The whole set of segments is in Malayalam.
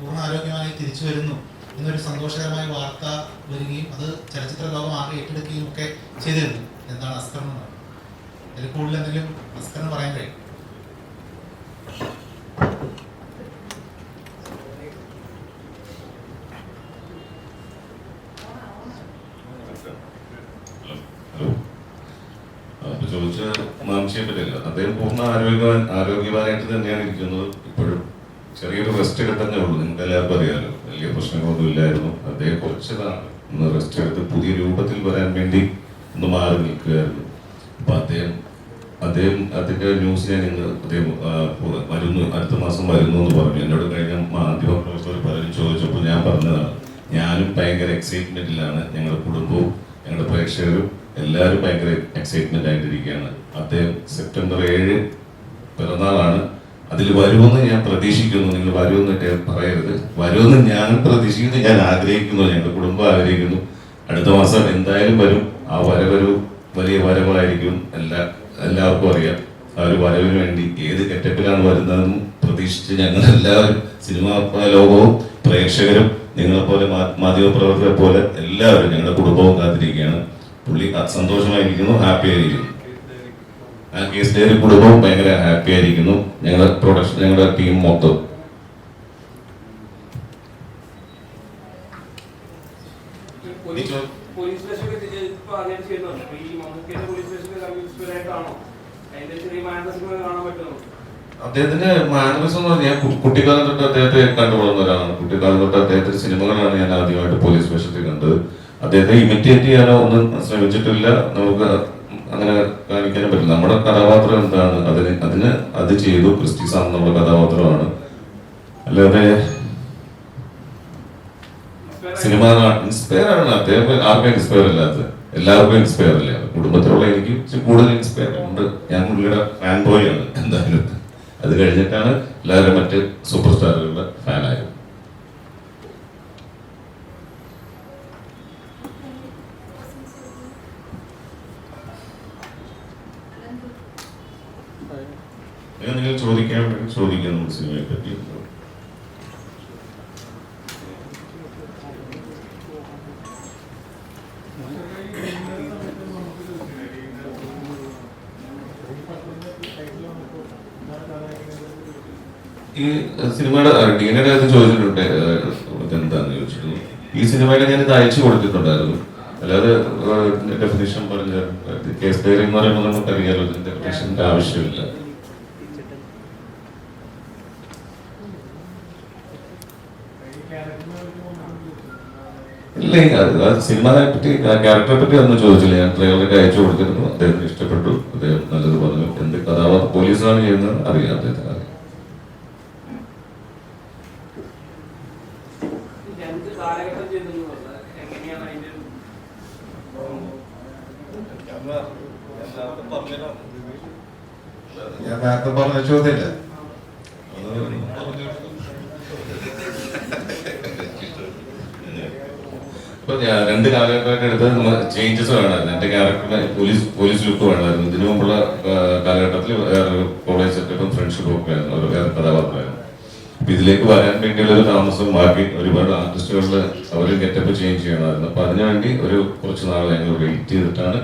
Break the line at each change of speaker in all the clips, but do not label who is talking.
പൂർണ ആരോഗ്യമായി തിരിച്ചു വരുന്നു എന്നൊരു സന്തോഷകരമായ വാർത്ത വരികയും അത് ചലച്ചിത്ര ലോകം ആകെ ഏറ്റെടുക്കുകയും ഒക്കെ ചെയ്തിരുന്നു. എന്താണ് അസ്കറിന് പറയുന്നത് അതിൽ കൂടുതൽ എന്തെങ്കിലും അസ്കറിന് പറയാൻ കഴിയും?
ചോദിച്ച മാംസിയെ പറ്റില്ല അദ്ദേഹം പൂർണ ആരോഗ്യവാൻ ആരോഗ്യവാനായിട്ട് തന്നെയാണ് ഇരിക്കുന്നത് ഇപ്പോഴും. ചെറിയൊരു റെസ്റ്റ് എടുത്തേ ഉള്ളൂ. നിങ്ങൾക്ക് എല്ലാവർക്കും അറിയാലോ. വലിയ പ്രശ്നങ്ങളൊന്നും ഇല്ലായിരുന്നു അദ്ദേഹം കുറച്ച് ഒന്ന് റെസ്റ്റ് എടുത്ത് പുതിയ രൂപത്തിൽ വരാൻ വേണ്ടി ഒന്ന് മാറി നിൽക്കുകയായിരുന്നു. അപ്പൊ അദ്ദേഹം അദ്ദേഹം അതിന്റെ ന്യൂസ് ഞാൻ ഇന്ന് അദ്ദേഹം വരുന്നു. അടുത്ത മാസം വരുന്നു എന്ന് പറഞ്ഞു. എന്നോട് കഴിഞ്ഞ മാധ്യമ പ്രവർത്തകർ പലരും ചോദിച്ചപ്പോൾ ഞാൻ പറഞ്ഞതാണ് ഞാനും ഭയങ്കര എക്സൈറ്റ്മെന്റിലാണ് ഞങ്ങളുടെ കുടുംബവും ഞങ്ങളുടെ പ്രേക്ഷകരും എല്ലാവരും ഭയങ്കര എക്സൈറ്റ്മെന്റ് ആയിട്ടിരിക്കുകയാണ്. അദ്ദേഹം സെപ്റ്റംബർ ഏഴ് പിറന്നാളാണ്. അതിൽ വരുമെന്ന് ഞാൻ പ്രതീക്ഷിക്കുന്നു. നിങ്ങൾ വരുമെന്ന് പറയരുത്. വരുമെന്ന് ഞാൻ പ്രതീക്ഷിക്കുന്നു. ഞാൻ ആഗ്രഹിക്കുന്നു. ഞങ്ങളുടെ കുടുംബം ആഗ്രഹിക്കുന്നു. അടുത്ത മാസം എന്തായാലും വരും. ആ വരവൊരു വലിയ വരവായിരിക്കും. എല്ലാ എല്ലാവർക്കും അറിയാം. ആ ഒരു വരവിന് വേണ്ടി ഏത് കെറ്റപ്പിലാണ് വരുന്നതെന്നും പ്രതീക്ഷിച്ച് ഞങ്ങൾ എല്ലാവരും സിനിമാ ലോകവും പ്രേക്ഷകരും നിങ്ങളെപ്പോലെ മാധ്യമപ്രവർത്തകരെ പോലെ എല്ലാവരും ഞങ്ങളുടെ കുടുംബവും കാത്തിരിക്കുകയാണ്. പുള്ളി സന്തോഷമായിരിക്കുന്നു. ഹാപ്പി ആയിരിക്കുന്നു. ഒരു കുടുംബവും ഭയങ്കര ഹാപ്പി ആയിരിക്കുന്നു. ഞങ്ങളുടെ പ്രൊഡക്ഷൻ ഞങ്ങളുടെ ടീം മൊത്തം. അദ്ദേഹത്തിന്റെ മാനറിസം എന്ന് പറഞ്ഞാൽ കുട്ടിക്കാലം തൊട്ട് അദ്ദേഹത്തെ കണ്ടുപോകുന്ന ഒരാളാണ്. കുട്ടിക്കാലം തൊട്ട് അദ്ദേഹത്തിന്റെ സിനിമകളാണ് ഞാൻ ആദ്യമായിട്ട് പോലീസ് വേഷത്തിൽ കണ്ടത്. അദ്ദേഹത്തെ ഇമിറ്റേറ്റ് ചെയ്യാനോ ഒന്നും ശ്രമിച്ചിട്ടില്ല. നമുക്ക് അങ്ങനെ കാണിക്കാനും പറ്റും നമ്മുടെ കഥാപാത്രം എന്താണ്? അതിന് അതിന് അത് ചെയ്തു. ക്രിസ്റ്റീസാണ് നമ്മുടെ കഥാപാത്രമാണ്. അല്ലാതെ സിനിമ ഇൻസ്പയർ ആണ്. അദ്ദേഹം ആർക്കും ഇൻസ്പയർ അല്ലാത്തത്. എല്ലാവർക്കും ഇൻസ്പയർ അല്ല? കുടുംബത്തിലുള്ള എനിക്ക് കൂടുതൽ ഇൻസ്പയർ ഉണ്ട്. ഞാൻ പുള്ളിയുടെ ഫാൻ ബോയ് ആണ് എന്തായാലും. അത് കഴിഞ്ഞിട്ടാണ് എല്ലാവരും മറ്റ് സൂപ്പർ സ്റ്റാറുകളുടെ ഫാനായത് ചോദിക്കാൻ വേണ്ടി ചോദിക്കുന്നു സിനിമയെ പറ്റി ഈ സിനിമയുടെ ഡീനയുടെ അത് ചോദിച്ചിട്ടുണ്ട് എന്താന്ന് ചോദിച്ചിരുന്നു. ഈ സിനിമയുടെ ഞാൻ ഇത് അയച്ചു കൊടുത്തിട്ടുണ്ടായിരുന്നു. അല്ലാതെ ഡെഫിനേഷൻ പറഞ്ഞ കേസ് ഡയറി എന്ന് പറയുമ്പോൾ നമുക്ക് അറിയാലോ ഇതിന്റെ ഡെഫിനേഷന്റെ ആവശ്യമില്ല. ഇല്ല അത് ആ സിനിമയെ പറ്റി ക്യാരക്ടറെ പറ്റി ഒന്നും ചോദിച്ചില്ല. ഞാൻ ട്രെയിലറൊക്കെ അയച്ചു കൊടുത്തിരുന്നു. അദ്ദേഹത്തിന് ഇഷ്ടപ്പെട്ടു. അദ്ദേഹം നല്ലത് പറഞ്ഞു. എന്ത് കഥാപാത്രം പോലീസാണ് ചെയ്യുന്നത് അറിയാം അദ്ദേഹത്തിന്. അറിയാം.
ഞാൻ നേരത്തെ പറഞ്ഞ ചോദ്യമില്ല.
ഇപ്പൊ രണ്ട് കാലഘട്ടമൊക്കെ എടുത്ത് ചേഞ്ചസ് വേണമായിരുന്നു. എന്റെ ക്യാരക്ടറിന് പോലീസ് പോലീസ് ലുക്ക് വേണമായിരുന്നു. ഇതിനു മുമ്പുള്ള കാലഘട്ടത്തിൽ വേറൊരു കോളേജ് സെറ്റപ്പും ഫ്രണ്ട്ഷിപ്പും ഒക്കെ ആയിരുന്നു. ഒരു വേറെ കഥാപാത്രമായിരുന്നു. അപ്പൊ ഇതിലേക്ക് വരാൻ വേണ്ടിയുള്ള ഒരു താമസം ബാക്കി ഒരുപാട് ആർട്ടിസ്റ്റുകളിൽ അവർ ഗെറ്റപ്പ് ചേഞ്ച് ചെയ്യണമായിരുന്നു. അപ്പൊ അതിനുവേണ്ടി ഒരു കുറച്ച് നാൾ ഞങ്ങൾ വെയിറ്റ് ചെയ്തിട്ടാണ്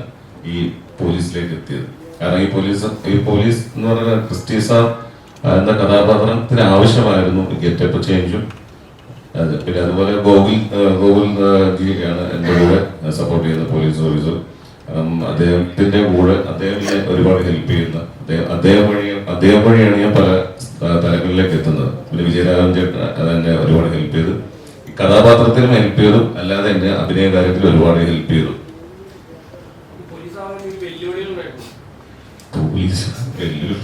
ഈ പോലീസിലേക്ക് എത്തിയത്. കാരണം ഈ പോലീസ് ഈ പോലീസ് എന്ന് പറയുന്ന ക്രിസ്റ്റീസ എന്ന കഥാപാത്രത്തിന് ആവശ്യമായിരുന്നു ഗെറ്റപ്പ് ചേഞ്ചും പിന്നെ അതുപോലെ ഗോകുൽ ഗോകുൽ ജിയാണ് എന്റെ കൂടെ സപ്പോർട്ട് ചെയ്യുന്ന പോലീസ് ഓഫീസർ അദ്ദേഹത്തിന്റെ കൂടെ അദ്ദേഹം ഒരുപാട് ഹെൽപ്പ് ചെയ്യുന്ന അദ്ദേഹം അദ്ദേഹം വഴി അദ്ദേഹം വഴിയാണ് ഞാൻ പല തലങ്ങളിലേക്ക് എത്തുന്നത്. പിന്നെ വിജയരാഘവൻ ചേട്ടൻ അത് എന്നെ ഒരുപാട് ഹെൽപ്പ് ചെയ്തു. കഥാപാത്രത്തിനും ഹെൽപ്പ് ചെയ്തു അല്ലാതെ എന്നെ അഭിനയ കാര്യത്തിൽ ഒരുപാട് ഹെൽപ്പ് ചെയ്തു.
പോലീസ്
വെല്ലുവിളി?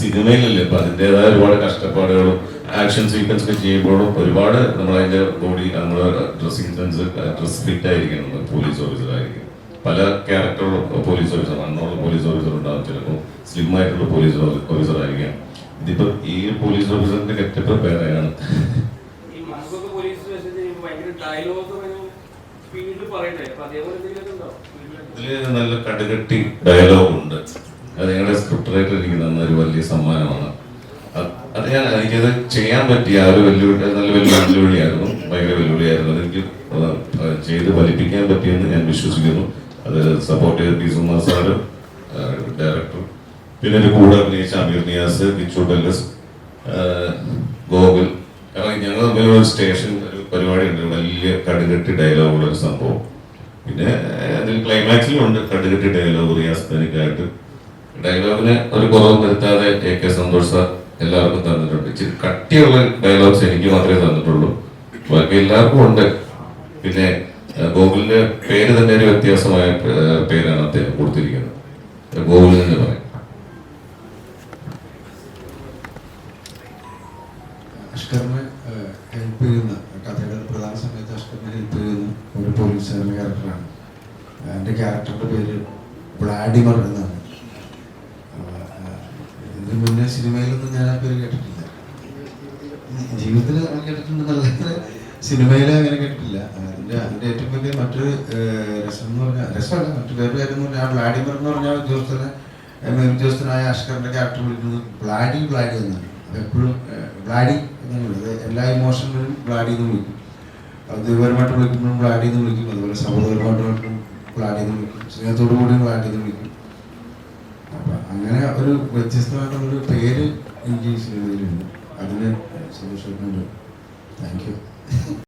സിനിമയിലല്ലേ അപ്പൊ അതിന്റെതായ ഒരുപാട് കഷ്ടപ്പാടുകളും ആക്ഷൻ സീക്വൻസ് ഒക്കെ ചെയ്യുമ്പോഴും ഒരുപാട് നമ്മളതിന്റെ ബോഡി നമ്മുടെ ഡ്രസ്സിംഗ് സെൻസ് ഡ്രസ് ഫിറ്റ് ആയിരിക്കണം പോലീസ് ഓഫീസറായിരിക്കും പല ക്യാരക്ടറുള്ള പോലീസ് ഓഫീസർ അന്നുള്ള പോലീസ് ഓഫീസർ ഉണ്ടാവും ചിലപ്പോൾ. സ്ലിം ആയിട്ടുള്ള പോലീസ് ഓഫീസർ ആയിരിക്കാം. ഇതിപ്പോ ഈ പോലീസ് ഓഫീസറിന്റെ ഗെറ്റപ്പ് വേറെയാണ്
ഉണ്ടോ?
ഇതിൽ നല്ല കടുകട്ടി ഡയലോഗ് ഉണ്ട്. അത് ഞങ്ങളുടെ സ്ക്രിപ്റ്റ് റൈറ്റർ എനിക്ക് തന്ന ഒരു വലിയ സമ്മാനമാണ്. അത് എനിക്കത് ചെയ്യാൻ പറ്റിയ ഒരു വെല്ലുവിളി നല്ല വലിയ വെല്ലുവിളിയായിരുന്നു. ഭയങ്കര വെല്ലുവിളിയായിരുന്നു. അതെനിക്ക് അത് ചെയ്ത് ഫലിപ്പിക്കാൻ പറ്റിയെന്ന് ഞാൻ വിശ്വസിക്കുന്നു. അത് സപ്പോർട്ട് ചെയ്ത ടീസും സുമാർ സാറ് ഡയറക്ടർ പിന്നെ എന്റെ കൂടെ അഭിനയിച്ച അമീർ നിയാസ് കിച്ചു ഡെല്ലസ് ഗോകുൽ. കാരണം ഞങ്ങൾ തമ്മിൽ ഒരു സ്റ്റേഷൻ ഒരു പരിപാടി ഉണ്ട് വലിയ കടുകെട്ടി ഡയലോഗുള്ള ഒരു സംഭവം. പിന്നെ അതിൽ ക്ലൈമാക്സിലുണ്ട് കടുകെട്ടി ഡയലോഗ് റിയാസ്തനിക്കായിട്ട് ഡയലോഗിന് ഒരു കുറവ് വരുത്താതെ എ കെ സന്തോഷ് സാർ എല്ലാവർക്കും തന്നിട്ടുണ്ട്. ഇച്ചിരി കട്ടിയുള്ള ഡയലോഗ്സ് എനിക്ക് മാത്രമേ തന്നിട്ടുള്ളൂ. ബാക്കി എല്ലാവർക്കും ഉണ്ട്. പിന്നെ ഗോകുലിന്റെ പേര് തന്നെ ഒരു വ്യത്യാസമായ പേരാണ് അദ്ദേഹം കൊടുത്തിരിക്കുന്നത്. ഗോകുൽ എന്ന് പറയും.
അഷ്കറിനെ ഹെൽപ്പ് ചെയ്യുന്ന പ്രധാന ഒരു പോലീസുകാരന്റെ ക്യാരക്ടറാണ് എന്റെ ക്യാരക്ടറിന്റെ പേര് വ്ളാഡിമർ എന്നാണ്. സിനിമയിലൊന്നും ഞാൻ ആ പേര് കേട്ടിട്ടില്ല. ജീവിതത്തിൽ അങ്ങനെ കേട്ടിട്ടുണ്ടെന്നല്ലാതെ സിനിമയിൽ അങ്ങനെ കേട്ടിട്ടില്ല. അതിന്റെ അതിന്റെ ഏറ്റവും വലിയ മറ്റൊരു രസം എന്ന് പറഞ്ഞാൽ രസമല്ല മറ്റു വേറെ കാര്യം പറഞ്ഞാൽ വ്ളാഡിമർ എന്ന് പറഞ്ഞാൽ ഉദ്യോഗസ്ഥനെ ഉദ്യോഗസ്ഥനായ അഷ്കറിന്റെ ക്യാരക്ടർ വിളിക്കുന്നത് ബ്ലാഡി ബ്ലാഡി എന്നാണ്. അതെപ്പോഴും ബ്ലാഡി വിളിക്കുന്നത്. എല്ലാ ഇമോഷനിലും ബ്ലാഡി എന്ന് വിളിക്കും. ഔദ്യോഗികപരമായിട്ട് വിളിക്കുമ്പോഴും ബ്ലാഡി എന്ന് വിളിക്കും. അതുപോലെ സഹോദരമായിട്ട് ബ്ലാഡി എന്ന് വിളിക്കും. സ്നേഹത്തോടു കൂടി ബ്ലാഡി എന്ന് വിളിക്കും. അങ്ങനെ ഒരു വ്യത്യസ്തമായിട്ടുള്ളൊരു പേര് എനിക്ക് ഈ സിനിമയിലുണ്ട് അതിന് സന്തോഷിക്കുന്നുണ്ട് താങ്ക് യു.